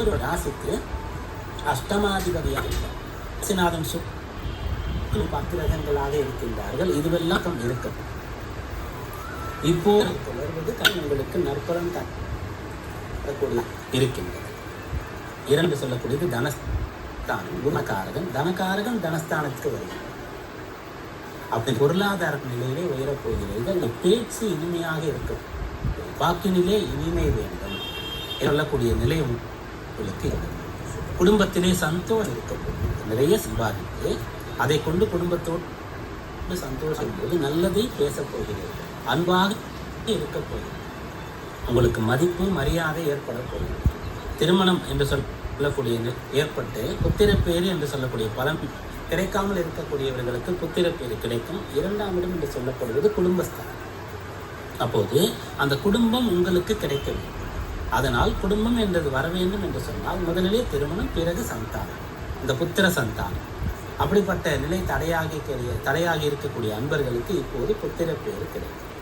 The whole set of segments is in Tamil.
ஒரு ராசிக்கு அஷ்டமாதிபதியாக இருந்தார் ராசிநாதன் சுக் பத்து ரகங்களாக இருக்கின்றார்கள் இதுவெல்லாம் இருக்கும் இப்போ தொடர்வது கண் உங்களுக்கு நற்பலன் தரக்கூடிய இருக்கின்றது. இரண்டு சொல்லக்கூடியது தனஸ்தானம் குணகாரகன் தனகாரகன் தனஸ்தானத்துக்கு வருகிறது அப்படி பொருளாதார நிலையிலே உயரப்போகிறீர்கள். அந்த பேச்சு இனிமையாக இருக்கும். வாக்கினிலே இனிமை வேண்டும். சொல்லக்கூடிய நிலை உங்களுக்கு இருக்கும் குடும்பத்திலே சந்தோஷம் இருக்கும். நிறைய சம்பாதித்து அதை கொண்டு குடும்பத்தோடு சந்தோஷம் போது நல்லதை பேசப் அன்பாக இருக்க போகிறது. உங்களுக்கு மதிப்பு மரியாதை ஏற்பட போகிறது. திருமணம் என்று சொல்லக்கூடிய ஏற்பட்டு புத்திரப்பேறு என்று சொல்லக்கூடிய பலன் கிடைக்காமல் இருக்கக்கூடியவர்களுக்கு புத்திரப்பேறு கிடைக்கும். இரண்டாம் இடம் என்று சொல்லப்படுவது குடும்பஸ்தானம். அப்போது அந்த குடும்பம் உங்களுக்கு கிடைக்க வேண்டும் அதனால் குடும்பம் என்றது வர வேண்டும் என்று சொன்னால் முதலிலே திருமணம் பிறகு சந்தானம். இந்த புத்திர சந்தானம். அப்படிப்பட்ட நிலை தடையாகி கிடைய- தடையாகி இருக்கக்கூடிய அன்பர்களுக்கு இப்போது புத்திர பேர் கிடைக்கும்.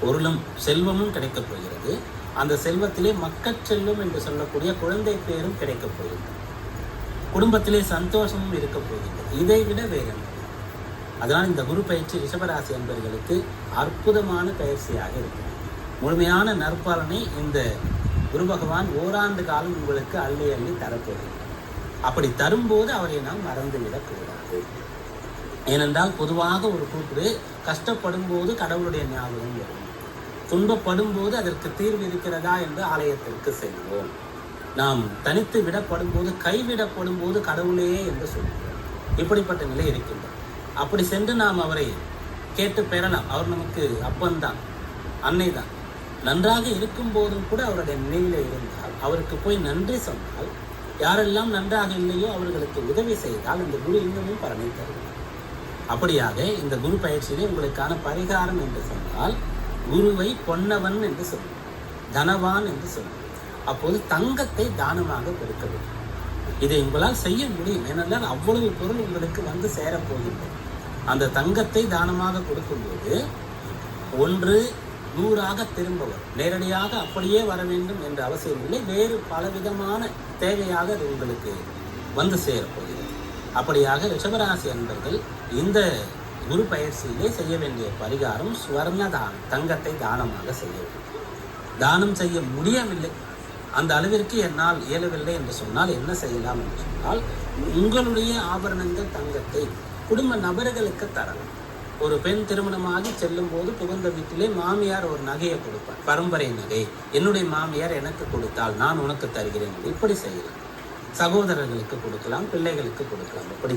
பொருளும் செல்வமும் கிடைக்கப் போகிறது. அந்த செல்வத்திலே மக்கள் செல்வம் என்று சொல்லக்கூடிய குழந்தை பேரும் கிடைக்கப் போகிறது. குடும்பத்திலே சந்தோஷமும் இருக்க போகின்றது இதை விட வேறு அதனால் இந்த குரு பயிற்சி ரிஷபராசி அன்பர்களுக்கு அற்புதமான பயிற்சியாக இருக்கும் முழுமையான நற்பலனை இந்த குரு பகவான் ஓராண்டு காலம் உங்களுக்கு அள்ளி அள்ளி தரப்போகிறார். அப்படி தரும்போது அவரை நாம் மறந்துவிடக்கூடாது ஏனென்றால் பொதுவாக ஒரு கூற்று கஷ்டப்படும் போது கடவுளுடைய ஞாபகம் வரும். துன்பப்படும் போது அதற்கு தீர்வு இருக்கிறதா என்று ஆலயத்திற்கு செல்வோம். நாம் தனித்து விடப்படும் போது கைவிடப்படும் போது கடவுளே என்று சொல்கிறோம். இப்படிப்பட்ட நிலை இருக்கின்றது. அப்படி சென்று நாம் அவரை கேட்டு பெறலாம். அவர் நமக்கு அப்பன்தான் அன்னைதான் நன்றாக இருக்கும் போதும் கூட அவருடைய நினைவில் இருந்தால் அவருக்கு போய் நன்றி சொன்னால் யாரெல்லாம் நன்றாக இல்லையோ அவர்களுக்கு உதவி செய்தால் இந்த குரு இன்னமும் பலனை தரும் அப்படியாக இந்த குரு பயிற்சியிலே உங்களுக்கான பரிகாரம் என்று சொன்னால் குருவை பொன்னவன் என்று சொல்லுவோம். தனவான் என்று சொல்லுவோம். அப்போது தங்கத்தை தானமாக கொடுக்க வேண்டும். இதை உங்களால் செய்ய முடியும். ஏனென்றால் அவ்வளவு பொருள் உங்களுக்கு வந்து சேரப்போகின்றது அந்த தங்கத்தை தானமாக கொடுக்கும்போது ஒன்று நூறாக திரும்பவர். நேரடியாக அப்படியே வர வேண்டும் என்ற அவசியம் இல்லை. வேறு பலவிதமான தேவையாக அது உங்களுக்கு வந்து சேரப்போகிறது. அப்படியாக ரிஷபராசி அன்பர்கள் இந்த குரு பயிற்சியிலே செய்ய வேண்டிய பரிகாரம் சுவர்ண தானம் தங்கத்தை தானமாக செய்ய வேண்டும். தானம் செய்ய முடியவில்லை. அந்த அளவிற்கு என்னால் இயலவில்லை என்று சொன்னால் என்ன செய்யலாம் என்று சொன்னால் உங்களுடைய ஆபரணங்கள் தங்கத்தை குடும்ப நபர்களுக்கு தரலாம். ஒரு பெண் திருமணமாகி செல்லும் போது புகுந்த வீட்டிலே மாமியார் ஒரு நகையை கொடுப்பார். பரம்பரை நகை. என்னுடைய மாமியார் எனக்கு கொடுத்தால் நான் உனக்கு தருகிறேன். இப்படி செய்யலாம். சகோதரர்களுக்கு கொடுக்கலாம் பிள்ளைகளுக்கு கொடுக்கலாம். இப்படி